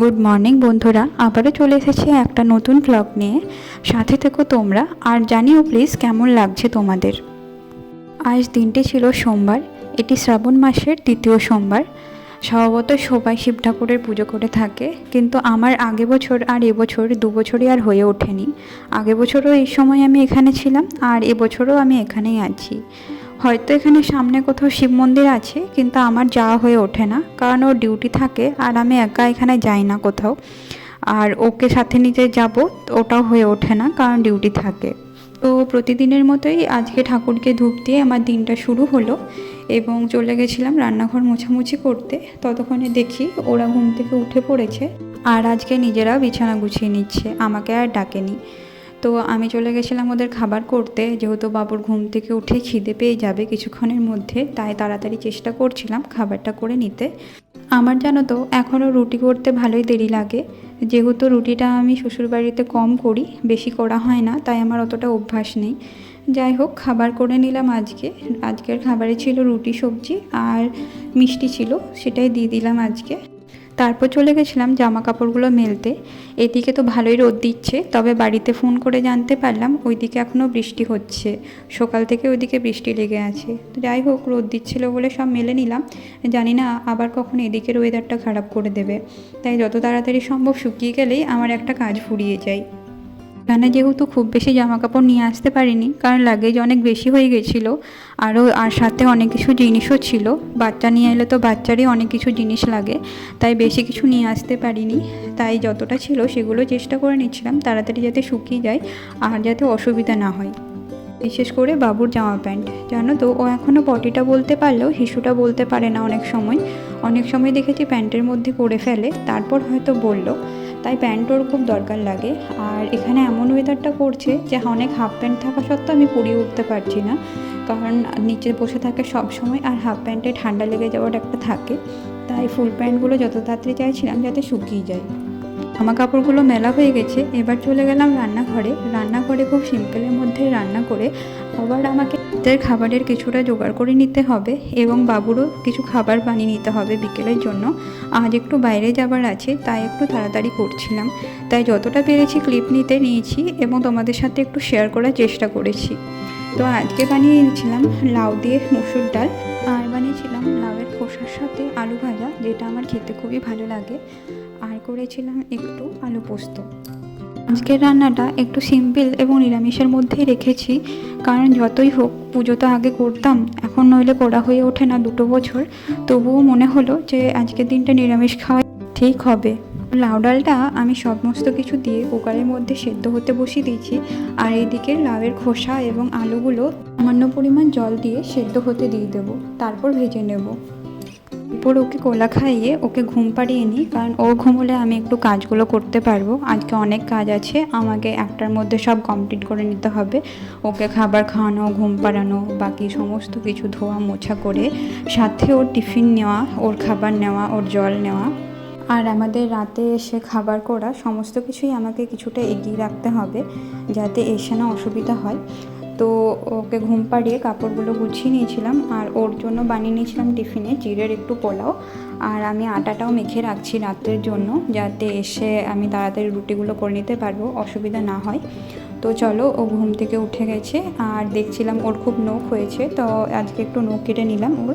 Good morning বন্ধুরা। আবারও চলে এসেছি একটা নতুন ব্লগ নিয়ে। সাথে থেকো তোমরা। আর জানিও প্লিজ কেমন লাগছে তোমাদের। আজ দিনটি ছিল সোমবার। এটি শ্রাবণ মাসের দ্বিতীয় সোমবার। স্বভাবত সবাই শিব ঠাকুরের পুজো করে থাকে। কিন্তু আমার আগে বছর আর এবছর দু বছরই আর হয়ে ওঠেনি। আগে বছরও এই সময় আমি এখানে ছিলাম। আর এবছরও আমি এখানেই আছি। হয়তো এখানে সামনে কোথাও শিব মন্দির আছে, কিন্তু আমার যাওয়া হয়ে ওঠে না, কারণ ওর ডিউটি থাকে, আর আমি একা এখানে যাই না কোথাও। আর ওকে সাথে নিতে যাব, ওটাও হয়ে ওঠে না, কারণ ডিউটি থাকে। তো প্রতিদিনের মতোই আজকে ঠাকুরকে ধূপ দিয়ে আমার দিনটা শুরু হলো, এবং চলে গেছিলাম রান্নাঘর মোছামুছি করতে। ততক্ষণে দেখি ওরা ঘুম থেকে উঠে পড়েছে, আর আজকে নিজেরা বিছানা গুছিয়ে নিচ্ছে, আমাকে আর ডাকেনি। তো আমি চলে গেছিলাম ওদের খাবার করতে। যেহেতু বাবুর ঘুম থেকে উঠে খিদে পেয়ে যাবে কিছুক্ষণের মধ্যে, তাই তাড়াতাড়ি চেষ্টা করছিলাম খাবারটা করে নিতে। আমার জানো তো এখনও রুটি করতে ভালোই দেরি লাগে। যেহেতু রুটিটা আমি শ্বশুরবাড়িতে কম করি, বেশি করা হয় না, তাই আমার অতটা অভ্যাস নেই। যাই হোক, খাবার করে নিলাম আজকে। আজকের খাবারে ছিল রুটি, সবজি আর মিষ্টি ছিল, সেটাই দিয়ে দিলাম আজকে। তারপর চলে গেছিলাম জামা কাপড়গুলো মেলতে। এদিকে তো ভালোই রোদ দিচ্ছে, তবে বাড়িতে ফোন করে জানতে পারলাম ওইদিকে এখনও বৃষ্টি হচ্ছে। সকাল থেকে ওইদিকে বৃষ্টি লেগে আছে। তো যাই হোক, রোদ দিচ্ছিল বলে সব মেলে নিলাম। জানি না আবার কখন এদিকের ওয়েদারটা খারাপ করে দেবে। তাই যত তাড়াতাড়ি সম্ভব শুকিয়ে গেলেই আমার একটা কাজ ফুরিয়ে যায়। এখানে যেহেতু খুব বেশি জামা কাপড় নিয়ে আসতে পারিনি, কারণ লাগেজ অনেক বেশি হয়ে গেছিল আরও আর সাথে অনেক কিছু জিনিসও ছিল, বাচ্চা নিয়ে এলে তো বাচ্চারই অনেক কিছু জিনিস লাগে, তাই বেশি কিছু নিয়ে আসতে পারিনি, তাই যতটা ছিল সেগুলো চেষ্টা করে নিচ্ছিলাম, তাড়াতাড়ি যাতে শুকিয়ে যায় আর যাতে অসুবিধা না হয়। বিশেষ করে বাবুর জামা প্যান্ট, জানো তো, ও এখনও পটিটা বলতে পারলেও হিসুটা বলতে পারে না অনেক সময় অনেক সময় দেখেছি প্যান্টের মধ্যে করে ফেলে, তারপর হয়তো বলল তাই প্যান্ট খুব দরকার লাগে। আর এখানে এমন ওয়েদারটা করছে যে অনেক হাফ প্যান্ট থাকা সত্ত্বেও আমি পরিয়ে উঠতে পারছি না। কারণ নিচে বসে থাকে সব সময় আর হাফ প্যান্টে ঠান্ডা লেগে যাওয়ার একটা থাকে। তাই ফুল প্যান্টগুলো যত তাড়াতাড়ি চাইছিলাম যাতে শুকিয়ে যায়। জামা কাপড়গুলো মেলা হয়ে গেছে, এবার চলে গেলাম রান্নাঘরে। রান্নাঘরে খুব সিম্পলের মধ্যে রান্না করে আবার আমাকে রাতের খাবারের কিছুটা জোগাড় করে নিতে হবে এবং বাবুরও কিছু খাবার বানিয়ে নিতে হবে বিকেলের জন্য। আজ একটু বাইরে যাবার আছে, তাই একটু তাড়াতাড়ি করছিলাম। তাই যতটা পেরেছি ক্লিপ নিতে নিয়েছি এবং তোমাদের সাথে একটু শেয়ার করার চেষ্টা করেছি। তো আজকে বানিয়েছিলাম লাউ দিয়ে মুসুর ডাল। আর বানিয়েছিলাম লাউয়ের খোসার সাথে আলু ভাজা, যেটা আমার খেতে খুবই ভালো লাগে। আর করেছিলাম একটু আলু পোস্ত। আজকের রান্নাটা একটু সিম্পল এবং নিরামিষের মধ্যেই রেখেছি। কারণ যতই হোক, পুজো তো আগে করতাম, এখন নইলে করা হয়ে ওঠে না দুটো বছর। তবুও মনে হলো যে আজকের দিনটা নিরামিষ খাওয়া ঠিক হবে। লাউ ডালটা আমি সমস্ত কিছু দিয়ে কুকারের মধ্যে সেদ্ধ হতে বসিয়ে দিয়েছি। আর এইদিকে লাউয়ের খোসা এবং আলুগুলো সামান্য পরিমাণ জল দিয়ে সেদ্ধ হতে দিয়ে দেবো। তারপর ভেজে নেব। এরপর ওকে কোলা খাইয়ে ওকে ঘুম পাড়িয়ে নিই, কারণ ও ঘুমোলে আমি একটু কাজগুলো করতে পারব। আজকে অনেক কাজ আছে, আমাকে একটার মধ্যে সব কমপ্লিট করে নিতে হবে। ওকে খাবার খাওয়ানো, ঘুম পাড়ানো, বাকি সমস্ত কিছু ধোয়া মোছা করে, সাথে ওর টিফিন নেওয়া, ওর খাবার নেওয়া, ওর জল নেওয়া। আর আমাদের রাতে এসে খাবার করা, সমস্ত কিছুই আমাকে কিছুটা এগিয়ে রাখতে হবে, যাতে এসে না অসুবিধা হয়। তো ওকে ঘুম পাড়িয়ে কাপড়গুলো গুছিয়ে নিয়েছিলাম আর ওর জন্য বানিয়ে নিয়েছিলাম টিফিনে, জিরের একটু পোলাও। আর আমি আটাটাও মেখে রাখছি রাতের জন্য যাতে এসে আমি তাড়াতাড়ি রুটিগুলো করে নিতে পারব, অসুবিধা না হয়। তো চলো, ও ঘুম থেকে উঠে গেছে আর দেখছিলাম ওর খুব নখ হয়েছে, তো আজকে একটু নখ কেটে নিলাম ওর।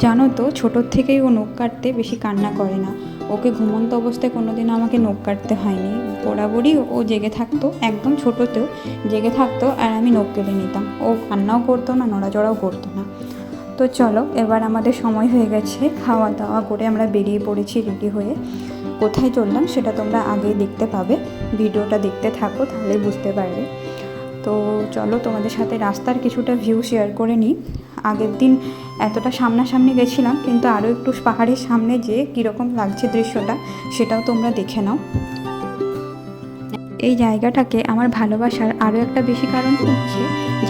জানো তো, ছোটোর থেকেই ও নখ কাটতে বেশি কান্না করে না। ওকে ঘুমন্ত অবস্থায় কোনো দিন আমাকে নখ কাটতে হয়নি। বরাবরই ও জেগে থাকতো, একদম ছোটোতেও জেগে থাকতো আর আমি নখ কেটে নিতাম। ও কান্নাও করতো না, নড়াচড়াও করতো না। তো চলো, এবার আমাদের সময় হয়ে গেছে। খাওয়া দাওয়া করে আমরা বেরিয়ে পড়েছি রেডি হয়ে। কোথায় চললাম সেটা তোমরা আগেই দেখতে পাবে। ভিডিওটা দেখতে থাকো, তাহলে বুঝতে পারবে। তো চলো তোমাদের সাথে রাস্তার কিছুটা ভিউ শেয়ার করে নিই। আগের দিন এতটা সামনাসামনি গেছিলাম, কিন্তু আরও একটু পাহাড়ের সামনে যে কীরকম লাগছে দৃশ্যটা সেটাও তোমরা দেখে নাও। এই জায়গাটাকে আমার ভালোবাসার আরও একটা বেশি কারণ হচ্ছে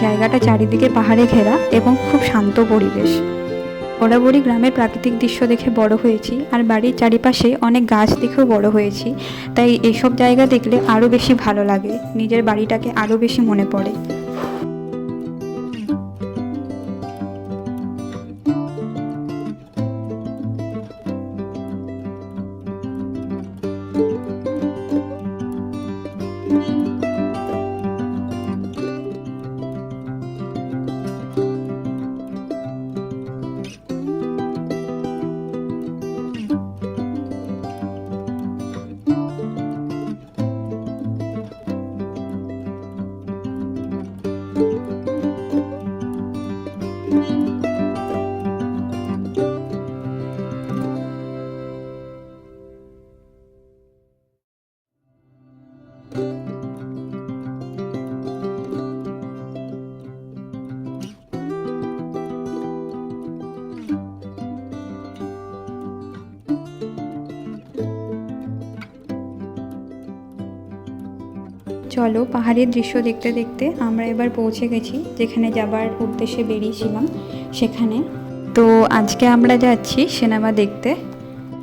জায়গাটা চারিদিকে পাহাড়ে ঘেরা এবং খুব শান্ত পরিবেশ। বরাবরই গ্রামের প্রাকৃতিক দৃশ্য দেখে বড় হয়েছি আর বাড়ির চারিপাশে অনেক গাছ দেখেও বড় হয়েছি। তাই এসব জায়গা দেখলে আরও বেশি ভালো লাগে, নিজের বাড়িটাকে আরও বেশি মনে পড়ে। চলো পাহাড়ের দৃশ্য দেখতে দেখতে আমরা এবার পৌঁছে গেছি, যেখানে যাবার উদ্দেশ্যে বেরিয়েছিলাম সেখানে। তো আজকে আমরা যাচ্ছি সিনেমা দেখতে।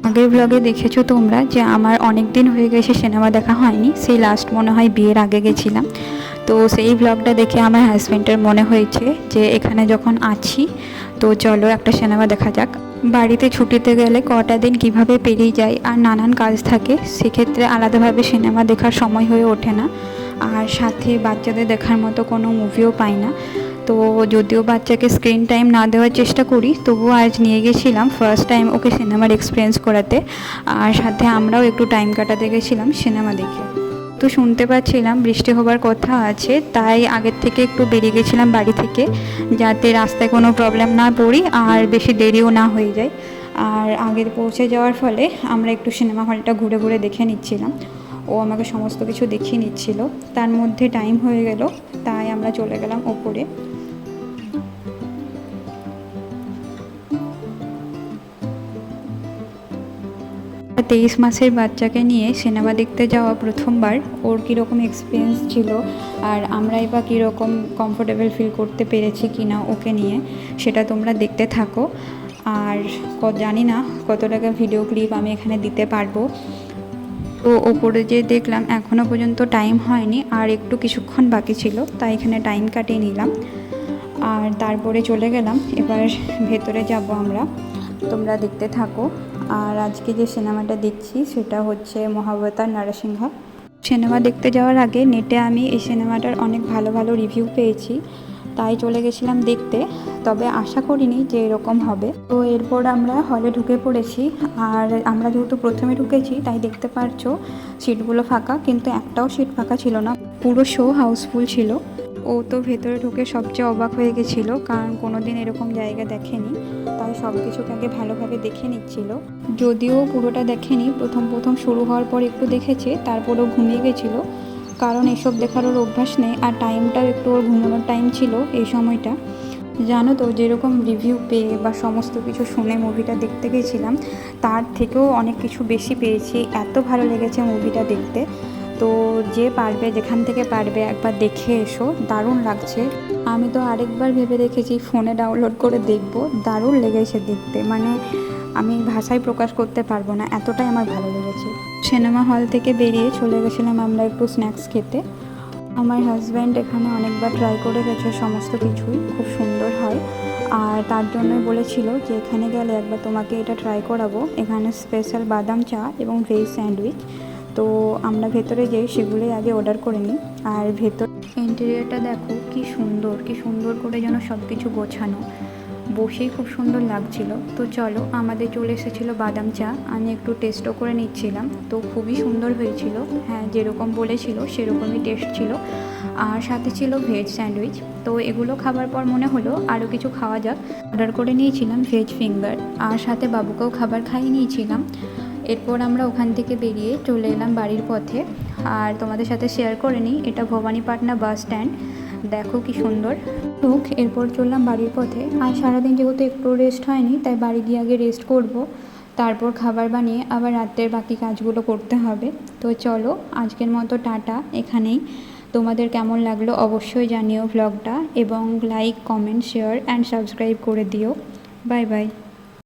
আগের ব্লগে দেখেছ তোমরা যে আমার অনেক দিন হয়ে গেছে সিনেমা দেখা হয়নি, সেই লাস্ট মনে হয় বিয়ের আগে গেছিলাম। তো সেই ব্লগটা দেখে আমার হাজব্যান্ডের মনে হয়েছে যে এখানে যখন আছি, তো চলো একটা সিনেমা দেখা যাক। বাড়িতে ছুটিতে গেলে কটা দিন কীভাবে পেরিয়ে যায় আর নানান কাজ থাকে, সেক্ষেত্রে আলাদাভাবে সিনেমা দেখার সময় হয়ে ওঠে না। আর সাথে বাচ্চাদের দেখার মতো কোনো মুভিও পাই না। তো যদিও বাচ্চাকে স্ক্রিন টাইম না দেওয়ার চেষ্টা করি, তবুও আজ নিয়ে গেছিলাম ফার্স্ট টাইম ওকে সিনেমার এক্সপিরিয়েন্স করাতে। আর সাথে আমরাও একটু টাইম কাটাতে গেছিলাম সিনেমা দেখে। তো শুনতে পাচ্ছিলাম, বৃষ্টি হবার কথা আছে, তাই আগের থেকে একটু বেরিয়ে গেছিলাম বাড়ি থেকে, যাতে রাস্তায় কোনো প্রবলেম না পড়ি আর বেশি দেরিও না হয়ে যায়। আর আগে পৌঁছে যাওয়ার ফলে আমরা একটু সিনেমা হলটা ঘুরে ঘুরে দেখে নিচ্ছিলাম। ও আমাকে সমস্ত কিছু দেখিয়ে নিচ্ছিল। তার মধ্যে টাইম হয়ে গেল, তাই আমরা চলে গেলাম ওপরে। তেইশ মাসের বাচ্চাকে নিয়ে সিনেমা দেখতে যাওয়া প্রথমবার, ওর কীরকম এক্সপিরিয়েন্স ছিল আর আমরাই বা কীরকম কমফোর্টেবল ফিল করতে পেরেছি কি না ওকে নিয়ে, সেটা তোমরা দেখতে থাকো। আর জানি না কত টাকা ভিডিও ক্লিপ আমি এখানে দিতে পারব। তো ওপরে যে দেখলাম এখনও পর্যন্ত টাইম হয়নি আর একটু কিছুক্ষণ বাকি ছিল, তাই এখানে টাইম কাটিয়ে নিলাম। আর তারপরে চলে গেলাম, এবার ভেতরে যাব আমরা। তোমরা দেখতে থাকো। আর আজকে যে সিনেমাটা দেখছি সেটা হচ্ছে মহাবতার নরসিংহা। সিনেমা দেখতে যাওয়ার আগে নেটে আমি এই সিনেমাটার অনেক ভালো ভালো রিভিউ পেয়েছি তাই চলে গেছিলাম দেখতে তবে আশা করিনি যে এরকম হবে। তো এরপর আমরা হলে ঢুকে পড়েছি আর আমরা যেহেতু প্রথমে ঢুকেছি তাই দেখতে পারছ সিটগুলো ফাঁকা কিন্তু একটাও সিট ফাঁকা ছিল না। পুরো শো হাউসফুল ছিল। ও তো ভেতরে ঢুকে সবচেয়ে অবাক হয়ে গেছিল, কারণ কোনো দিন এরকম জায়গা দেখেনি তাই সব কিছুকে আগে ভালোভাবে দেখে নিচ্ছিল। যদিও পুরোটা দেখেনি, প্রথম প্রথম শুরু হওয়ার পর একটু দেখেছে, তারপরেও ঘুমিয়ে গেছিল। কারণ এসব দেখার ওর অভ্যাস নেই, আর টাইমটাও একটু ওর ঘুমানোর টাইম ছিল এই সময়টা। জানো তো, যেরকম রিভিউ পেয়ে বা সমস্ত কিছু শুনে মুভিটা দেখতে গেছিলাম, তার থেকেও অনেক কিছু বেশি পেয়েছি। এত ভালো লেগেছে মুভিটা দেখতে। তো যে পারবে, যেখান থেকে পারবে একবার দেখে এসো। দারুণ লাগছে। আমি তো আরেকবার ভেবে রেখেছি ফোনে ডাউনলোড করে দেখব। দারুণ লেগেছে দেখতে। মানে আমি ভাষায় প্রকাশ করতে পারব না। এতটাই আমার ভালো লেগেছে। সিনেমা হল থেকে বেরিয়ে চলে গেছিলাম আমরা একটু স্ন্যাক্স খেতে। আমার হাজব্যান্ড এখানে অনেকবার ট্রাই করে গেছে সমস্ত কিছুই। খুব সুন্দর হয়। আর তার জন্যই বলেছিল যে, এখানে গেলে একবার তোমাকে এটা ট্রাই করাবো। এখানে স্পেশাল বাদাম চা এবং ভেজ স্যান্ডউইচ তো আমরা ভেতরে যাই সেগুলোই আগে অর্ডার করে নিই। আর ভেতর ইন্টেরিয়রটা দেখো কি সুন্দর কি সুন্দর করে যেন সব কিছু গোছানো। বসেই খুব সুন্দর লাগছিল। তো চলো, আমাদের চলে এসেছিল বাদাম চা। আমি একটু টেস্টও করে নিচ্ছিলাম। তো খুবই সুন্দর হয়েছিল। হ্যাঁ যেরকম বলেছিল, সেরকমই টেস্ট ছিল। আর সাথে ছিল ভেজ স্যান্ডউইচ তো এগুলো খাবার পর মনে হলো আরও কিছু খাওয়া যাক। অর্ডার করে নিয়েছিলাম ভেজ ফিঙ্গার আর সাথে বাবুকেও খাবার খাইয়ে নিয়েছিলাম। এরপর আমরা ওখান থেকে বেরিয়ে চলে এলাম বাড়ির পথে। আর তোমাদের সাথে শেয়ার করে নিই, এটা ভবানীপাটনা বাস স্ট্যান্ড দেখো কি সুন্দর। লোক এরপর চললাম বাড়ির পথে। আর সারাদিন যেহেতু একটু রেস্ট হয়নি, তাই বাড়ি গিয়ে আগে রেস্ট করব। তারপর খাবার বানিয়ে আবার রাতের বাকি কাজগুলো করতে হবে। তো চলো, আজকের মতো টাটা, এখানেই। তোমাদের কেমন লাগল অবশ্যই জানিও ভ্লগটা এবং like comment share and subscribe করে দিও। Bye bye